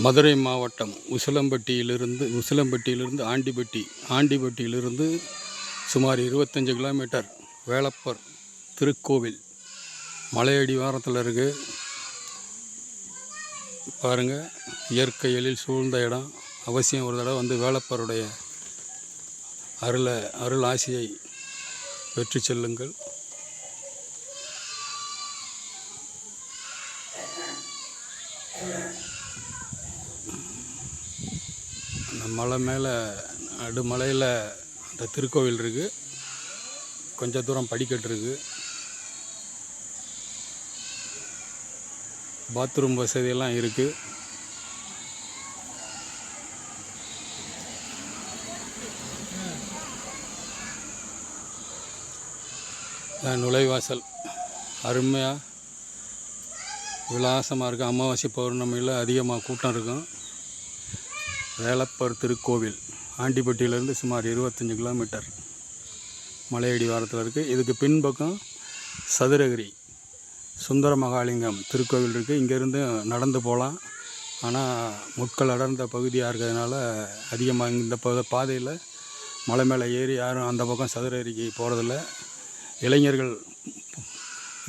மதுரை மாவட்டம் உசிலம்பட்டியிலிருந்து உசிலம்பட்டியிலிருந்து ஆண்டிப்பட்டி ஆண்டிப்பட்டியிலிருந்து சுமார் இருபத்தஞ்சி கிலோமீட்டர் வேலப்பர் திருக்கோவில். மலையடிவாரத்தில் இருக்குது பாருங்கள் இயற்கை எழில் சூழ்ந்த இடம். அவசியம் ஒரு தடவை வந்து வேலப்பருடைய அருளை அருள் ஆசியை பெற்று செல்லுங்கள். அந்த மலை மேலே நடுமலையில் அந்த திருக்கோவில் இருக்குது கொஞ்சம் தூரம் படிக்கட்டு இருக்குது பாத்ரூம் வசதியெல்லாம் இருக்குது நுழைவாசல். அருமையாக விலாசமாக இருக்குது அமாவாசை பௌர்ணமியில் அதிகமாக கூட்டம் இருக்கும். வேலப்பர் திருக்கோவில் ஆண்டிப்பட்டியிலேருந்து சுமார் இருபத்தஞ்சி கிலோமீட்டர் மலையடி வாரத்தில் இருக்குது இதுக்கு பின்பக்கம் சதுரகிரி சுந்தர மகாலிங்கம் திருக்கோவில் இருக்குது இங்கேருந்து நடந்து போகலாம். ஆனால் முட்கள் அடர்ந்த பகுதியாக இருக்கிறதுனால அதிகமாக இந்த ப பாதையில் மலை மேலே ஏறி யாரும் அந்த பக்கம் சதுரகிரிக்கு போகிறதில்ல இளைஞர்கள்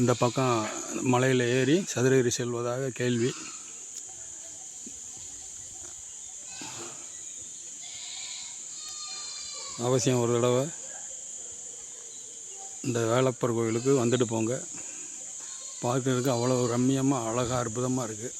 இந்த பக்கம் மலையில் ஏறி சதுரகிரி செல்வதாக கேள்வி. அவசியம் ஒரு தடவை. இந்த வேலப்பர் கோயிலுக்கு வந்துட்டு போங்க. பார்க்குறதுக்கு அவ்வளோ ரம்மியமாக அழகாக அற்புதமாக இருக்குது